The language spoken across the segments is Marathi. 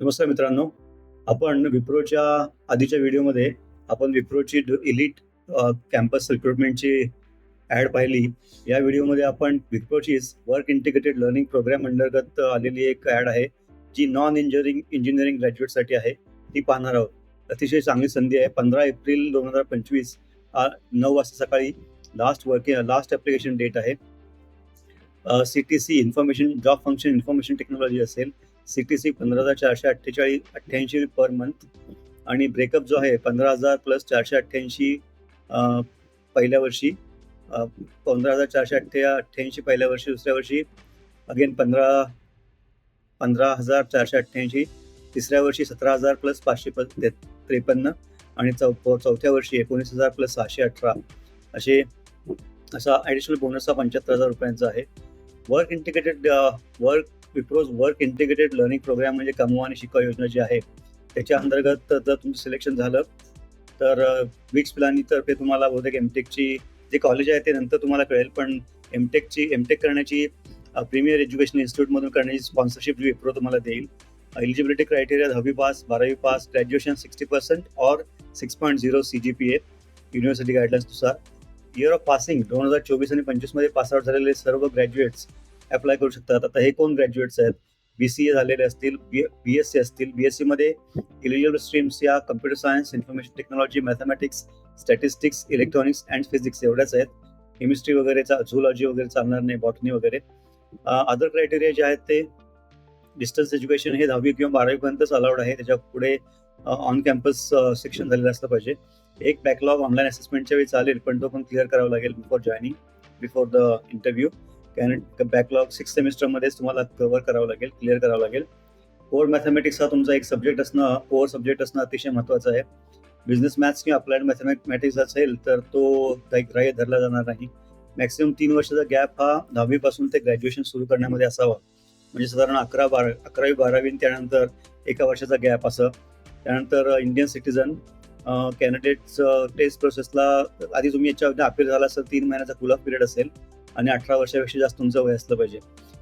नमस्कार मित्रांनो. आपण विप्रोच्या आधीच्या व्हिडिओमध्ये आपण विप्रोची इलिट कॅम्पस रिक्रुटमेंटची ॲड पाहिली. या व्हिडिओमध्ये आपण विप्रोचीच वर्क इंटिग्रेटेड लर्निंग प्रोग्राम अंतर्गत आलेली एक ॲड आहे जी नॉन इंजिनिअरिंग इंजिनिअरिंग ग्रॅज्युएटसाठी आहे. ती पाहणार आहोत. अतिशय चांगली संधी आहे. पंधरा एप्रिल दोन हजार पंचवीस नऊ वाजता सकाळी last working last application date आहे. C T C information job function information technology असेल. सी टी सी पंधरा हजार चारशे अठ्ठेचाळीस अठ्ठ्याऐंशी पर मंथ आणि ब्रेकअप जो आहे पंधरा हजार प्लस चारशे अठ्ठ्याऐंशी पहिल्या वर्षी पंधरा हजार चारशे अठ्ठ्या अठ्ठ्याऐंशी पहिल्या वर्षी दुसऱ्या वर्षी अगेन पंधरा पंधरा हजार चारशे अठ्ठ्याऐंशी तिसऱ्या वर्षी सतरा हजार प्लस पाचशे प ते- त्रेपन्न आणि चौ चौथ्या वर्षी एकोणीस हजार प्लस सहाशे अठरा. असे असा ॲडिशनल बोनस हा पंच्याहत्तर हजार रुपयांचा आहे. Work integrated work Wipro's work integrated learning programme म्हणजे कमवा आणि शिकवा योजना जी आहे त्याच्या अंतर्गत जर तुमचं सिलेक्शन झालं तर विक्स प्लानीतर्फे तुम्हाला बहुतेक एमटेकची जे कॉलेज आहे ते नंतर तुम्हाला कळेल पण एमटेकची एमटेक करण्याची प्रीमियर एज्युकेशन इन्स्टिट्यूटमधून करण्याची स्पॉन्सरशिप जी विप्रो तुम्हाला देईल. एलिजिबिलिटी क्रायटेरिया दहावी पास बारावी पास ग्रॅज्युएशन सिक्स्टी पर्सेंट और six point zero C G P A university गाईडलाईन्सनुसार year of passing दोन हजार चोवीस आणि पंचवीसमध्ये पासआउट झालेले सर्व ग्रॅज्युएट्स अप्लाय करू शकतात. आता हे कोण ग्रॅज्युएट्स आहेत? बी सी ए झालेले असतील बी बी एस सी असतील बी एस सीमध्ये इलिजिबल स्ट्रीम्स या computer science information technology mathematics statistics electronics and physics एवढ्याच आहेत. केमिस्ट्री वगैरेचा झुलॉजी वगैरे चालणार नाही बॉटनी वगैरे. अदर क्रायटेरिया जे आहेत ते डिस्टन्स एज्युकेशन हे दहावी किंवा बारावीपर्यंतच अलाउड आहे. त्याच्या पुढे ऑन कॅम्पस सेक्शन झालेलं असलं पाहिजे. एक बॅकलॉग ऑनलाईन असेसमेंटच्या वेळी चालेल पण तो पण क्लिअर करावा लागेल before joining before the interview can backlog six सेमिस्टरमध्येच तुम्हाला कव्हर करावं लागेल क्लिअर करावं लागेल. कोर मॅथमॅटिक्स हा तुमचा एक सब्जेक्ट असणं कोर सब्जेक्ट असणं अतिशय महत्त्वाचं आहे. बिझनेस मॅथ्स किंवा अप्लाइड मॅथमॅटिक्स असेल तर तो ग्राह्य धरला जाणार नाही. मॅक्सिमम तीन वर्षाचा गॅप हा दहावीपासून ते ग्रॅज्युएशन सुरू करण्यामध्ये असावा. म्हणजे साधारण अकरा बारा अकरावी बारावी त्यानंतर एका वर्षाचा गॅप असं. त्यानंतर इंडियन सिटीजन कॅन्डिडेट्स टेस्ट प्रोसेसला आधी तुम्ही याच्या अपील झाला असेल तीन महिन्याचा कुल ऑफ पिरियड असेल. आणि अठरा वर्षापेक्षा जास्त तुमचं वय असलं पाहिजे.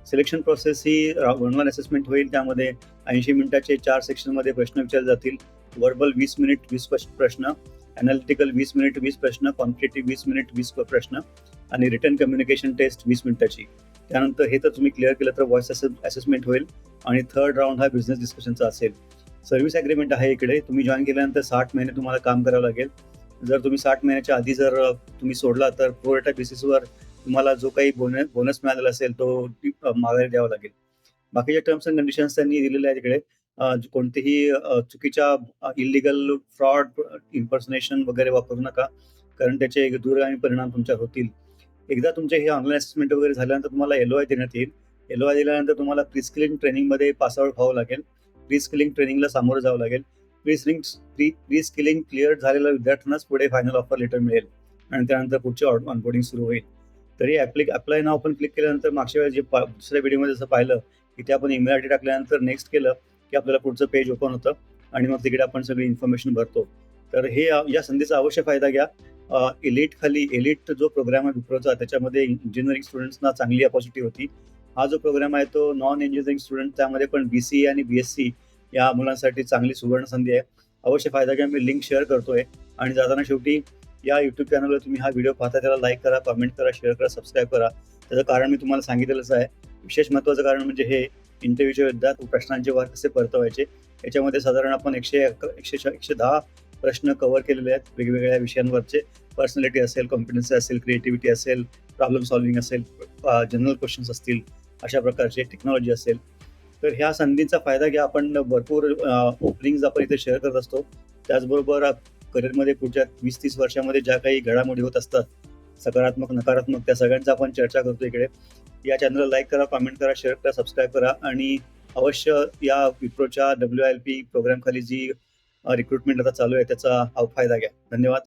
सिलेक्शन प्रोसेस ही वन वन असेसमेंट होईल त्यामध्ये ऐंशी मिनिटाचे चार सेक्शनमध्ये प्रश्न विचारले जातील. वर्बल वीस मिनिट वीस प्रश्न अनालिटिकल वीस मिनिट वीस प्रश्न कॉम्पिटेटिव्ह वीस मिनिट वीस प्रश्न आणि रिटर्न कम्युनिकेशन टेस्ट वीस मिनिटाची. त्यानंतर हे तर तुम्ही क्लिअर केलं तर व्हॉइस असेसमेंट होईल आणि थर्ड राऊंड हा बिझनेस डिस्कशनचा असेल. सर्व्हिस ॲग्रीमेंट आहे इकडे. तुम्ही जॉईन केल्यानंतर साठ महिने तुम्हाला काम करावं लागेल. जर तुम्ही साठ महिन्याच्या आधी जर तुम्ही सोडला तर प्रोरेटा बेसिसवर तुम्हाला जो काही बोनस बोनस मिळालेला असेल तो माघारी द्यावा लागेल. बाकीच्या टर्म्स अँड कंडिशन्स त्यांनी दिलेले आहेत तिकडे कोणतेही चुकीच्या इलिगल फ्रॉड इम्पर्सनेशन वगैरे वापरू नका. कारण त्याचे दूरगामी परिणाम तुमच्यावर होतील. एकदा तुमचे हे ऑनलाईन असेसमेंट वगैरे झाल्यानंतर तुम्हाला एल आय देण्यात येईल. एल आय दिल्यानंतर तुम्हाला प्रिस्किलिंग ट्रेनिंगमध्ये पासआउट व्हावं लागेल. प्रिस्किलिंग ट्रेनिंगला सामोरं जावं लागेल. प्रिस्किलिंग प्री प्रिस्किलिंग क्लिअर झालेल्या विद्यार्थ्यांनाच पुढे फायनल ऑफर लेटर मिळेल. आणि त्यानंतर पुढचे ऑनबोर्डिंग सुरू होईल. तरी ॲप्लिक अप्लाय नाव आपण क्लिक केल्यानंतर मागच्या वेळेस जे पा दुसऱ्या व्हिडिओमध्ये जसं पाहिलं की ते आपण ईमेल आय डी टाकल्यानंतर नेक्स्ट केलं की आपल्याला पुढचं पेज ओपन होतं आणि मग तिकडे आपण सगळी इन्फॉर्मेशन भरतो. तर हे या संधीचा अवश्य फायदा घ्या. एलिट खाली एलिट जो प्रोग्राम आहे विप्रोचा त्याच्यामध्ये इंजिनिअरिंग स्टुडंट्सना चांगली अपॉर्च्युनिटी होती. हा जो प्रोग्राम आहे तो नॉन इंजिनिअरिंग स्टुडंट त्यामध्ये पण बी सी आणि बी एस सी या मुलांसाठी चांगली सुवर्ण संधी आहे. अवश्य फायदा घ्या मी लिंक शेअर करतोय. आणि जाताना शेवटी या युट्यूब चॅनलवर तुम्ही हा व्हिडिओ पाहता त्याला लाईक करा कमेंट करा शेअर करा सबस्क्राईब करा. त्याचं कारण मी तुम्हाला सांगितलेलंच आहे. विशेष महत्त्वाचं कारण म्हणजे हे इंटरव्ह्यूच्या युद्धात प्रश्नांचे वार कसे परतवायचे याच्यामध्ये साधारण आपण एकशे एकशे एकशे दहा प्रश्न कव्हर केलेले आहेत वेगवेगळ्या विषयांवरचे. पर्सनॅलिटी असेल कॉम्पिटन्सी असेल क्रिएटिव्हिटी असेल प्रॉब्लेम सॉल्विंग असेल जनरल क्वेश्चन्स असतील अशा प्रकारचे टेक्नॉलॉजी असेल. तर ह्या संधीचा फायदा घ्या. आपण भरपूर ओपनिंग्ज आपण इथे शेअर करत असतो. त्याचबरोबर करिअरमध्ये पुढच्या वीस तीस वर्षामध्ये ज्या काही घडामोडी होत असतात सकारात्मक नकारात्मक त्या सगळ्यांचा आपण चर्चा करतो इकडे. या चॅनलला लाईक करा कमेंट करा शेअर करा सबस्क्राईब करा आणि अवश्य या विप्रोच्या डब्ल्यू एल पी प्रोग्राम खाली जी रिक्रुटमेंट आता चालू आहे त्याचा फायदा घ्या. धन्यवाद.